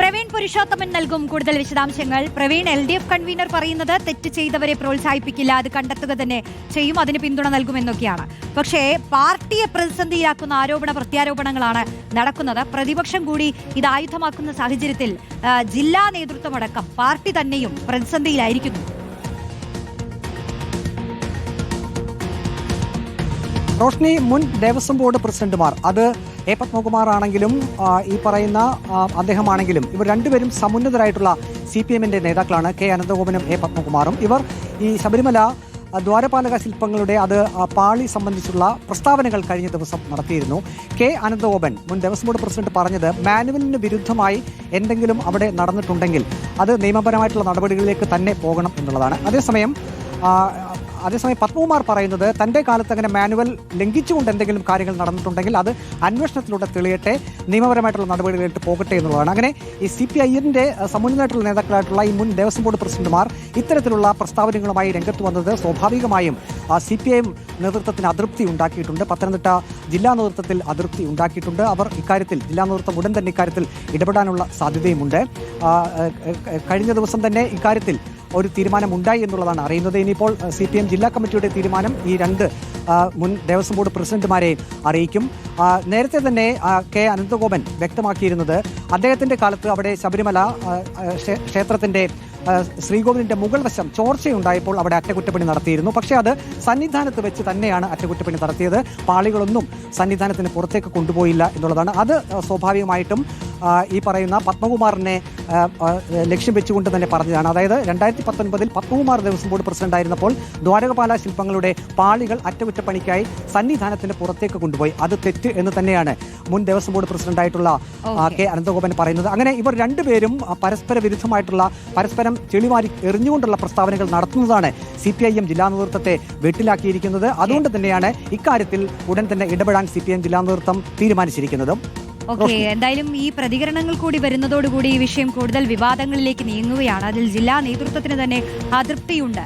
പ്രവീൺ പുരുഷോത്തമൻ നൽകും കൂടുതൽ വിശദാംശങ്ങൾ. Praveen L D F convener പറയുന്നത് തെറ്റ് ചെയ്തവരെ പ്രോത്സാഹിപ്പിക്കില്ല അത് കണ്ടെത്തുക തന്നെ ചെയ്യും അതിന് പിന്തുണ നൽകുമെന്നൊക്കെയാണ്. പക്ഷേ പാർട്ടിയെ പ്രതിസന്ധിയിലാക്കുന്ന ആരോപണ പ്രത്യാരോപണങ്ങളാണ് നടക്കുന്നത്. പ്രതിപക്ഷം കൂടി ഇത് ആയുധമാക്കുന്ന സാഹചര്യത്തിൽ ജില്ലാ നേതൃത്വമടക്കം പാർട്ടി തന്നെയും പ്രതിസന്ധിയിലായിരിക്കുന്നു. റോഷ്നി മുൻ ദേവസ്വം ബോർഡ് പ്രസിഡന്റുമാർ. അത് എ പത്മകുമാർ ആണെങ്കിലും ഈ പറയുന്ന അദ്ദേഹമാണെങ്കിലും ഇവർ രണ്ടുപേരും സമുന്നതരായിട്ടുള്ള സി പി എമ്മിന്റെ നേതാക്കളാണ് കെ അനന്തഗോപനും എ പത്മകുമാറും. ഇവർ ഈ ശബരിമല ദ്വാരപാലക ശില്പങ്ങളുടെ അത് പാളി സംബന്ധിച്ചുള്ള പ്രസ്താവനകൾ കഴിഞ്ഞ ദിവസം നടത്തിയിരുന്നു. കെ അനന്തഗോപൻ മുൻ ദേവസ്വം ബോർഡ് പ്രസിഡന്റ് പറഞ്ഞത് മാനുവലിന് വിരുദ്ധമായി എന്തെങ്കിലും അവിടെ നടന്നിട്ടുണ്ടെങ്കിൽ അത് നിയമപരമായിട്ടുള്ള നടപടികളിലേക്ക് തന്നെ പോകണം എന്നുള്ളതാണ്. അതേസമയം അതേസമയം പത്മകുമാർ പറയുന്നത് തന്റെ കാലത്ത് അങ്ങനെ മാനുവൽ ലംഘിച്ചുകൊണ്ട് എന്തെങ്കിലും കാര്യങ്ങൾ നടന്നിട്ടുണ്ടെങ്കിൽ അത് അന്വേഷണത്തിലൂടെ തെളിയട്ടെ നിയമപരമായിട്ടുള്ള നടപടികളിലേക്ക് പോകട്ടെ എന്നുള്ളതാണ്. അങ്ങനെ ഈ സി പി ഐഎന്റെ സമുന്നതമായിട്ടുള്ള നേതാക്കളായിട്ടുള്ള ഈ മുൻ ദേവസ്വം ബോർഡ് പ്രസിഡന്റുമാർ ഇത്തരത്തിലുള്ള പ്രസ്താവനകളുമായി രംഗത്ത് വന്നത് സ്വാഭാവികമായും സി പി ഐ നേതൃത്വത്തിന് അതൃപ്തി ഉണ്ടാക്കിയിട്ടുണ്ട്. പത്തനംതിട്ട ജില്ലാ നേതൃത്വത്തിൽ അതൃപ്തി ഉണ്ടാക്കിയിട്ടുണ്ട്. അവർ ഇക്കാര്യത്തിൽ ജില്ലാ നേതൃത്വം ഉടൻ തന്നെ ഇക്കാര്യത്തിൽ ഇടപെടാനുള്ള സാധ്യതയുമുണ്ട്. കഴിഞ്ഞ ദിവസം തന്നെ ഇക്കാര്യത്തിൽ ഒരു തീരുമാനമുണ്ടായി എന്നുള്ളതാണ് അറിയുന്നത്. ഇനിയിപ്പോൾ സി പി എം ജില്ലാ കമ്മിറ്റിയുടെ തീരുമാനം ഈ രണ്ട് മുൻ ദേവസ്വം ബോർഡ് പ്രസിഡന്റുമാരെ അറിയിക്കും. നേരത്തെ തന്നെ കെ അനന്തഗോപൻ വ്യക്തമാക്കിയിരുന്നത് അദ്ദേഹത്തിന്റെ കാലത്ത് അവിടെ ശബരിമല ക്ഷേത്രത്തിന്റെ ശ്രീകോവിലിന്റെ മുകൾ വശം ചോർച്ചയുണ്ടായപ്പോൾ അവിടെ അറ്റകുറ്റപ്പണി നടത്തിയിരുന്നു. പക്ഷേ അത് സന്നിധാനത്ത് വെച്ച് തന്നെയാണ് അറ്റകുറ്റപ്പണി നടത്തിയത്. പാളികളൊന്നും സന്നിധാനത്തിന് പുറത്തേക്ക് കൊണ്ടുപോയില്ല എന്നുള്ളതാണ്. അത് സ്വാഭാവികമായിട്ടും ഈ പറയുന്ന പത്മകുമാറിനെ ലക്ഷ്യം വെച്ചുകൊണ്ട് തന്നെ പറഞ്ഞതാണ്. അതായത് രണ്ടായിരത്തി പത്തൊൻപതിൽ പത്മകുമാർ ദേവസ്വം ബോർഡ് പ്രസിഡന്റ് ആയിരുന്നപ്പോൾ ദ്വാരകപാല ശില്പങ്ങളുടെ പാളികൾ അറ്റകുറ്റപ്പണിക്കായി സന്നിധാനത്തിന് പുറത്തേക്ക് കൊണ്ടുപോയി. അത് തെറ്റ് എന്ന് തന്നെയാണ് മുൻ ദേവസ്വം ബോർഡ് പ്രസിഡന്റ് ആയിട്ടുള്ള ആ, കെ അനന്തഗോപൻ പറയുന്നത്. അങ്ങനെ ഇവർ രണ്ടുപേരും പരസ്പര വിരുദ്ധമായിട്ടുള്ള പരസ്പരം ചെളിമാരി എറിഞ്ഞുകൊണ്ടുള്ള പ്രസ്താവനകൾ നടത്തുന്നതാണ് സി പി ഐ എം ജില്ലാ നേതൃത്വത്തെ വെട്ടിലാക്കിയിരിക്കുന്നത്. അതുകൊണ്ട് തന്നെയാണ് ഇക്കാര്യത്തിൽ ഉടൻ തന്നെ ഇടപെടാൻ സി പി എം ജില്ലാ നേതൃത്വം തീരുമാനിച്ചിരിക്കുന്നത്. ഓക്കെ എന്തായാലും ഈ പ്രതികരണങ്ങൾ കൂടി വരുന്നതോടുകൂടി ഈ വിഷയം കൂടുതൽ വിവാദങ്ങളിലേക്ക് നീങ്ങുകയാണ്. അതിൽ ജില്ലാ നേതൃത്വത്തിന് തന്നെ അതൃപ്തിയുണ്ട്.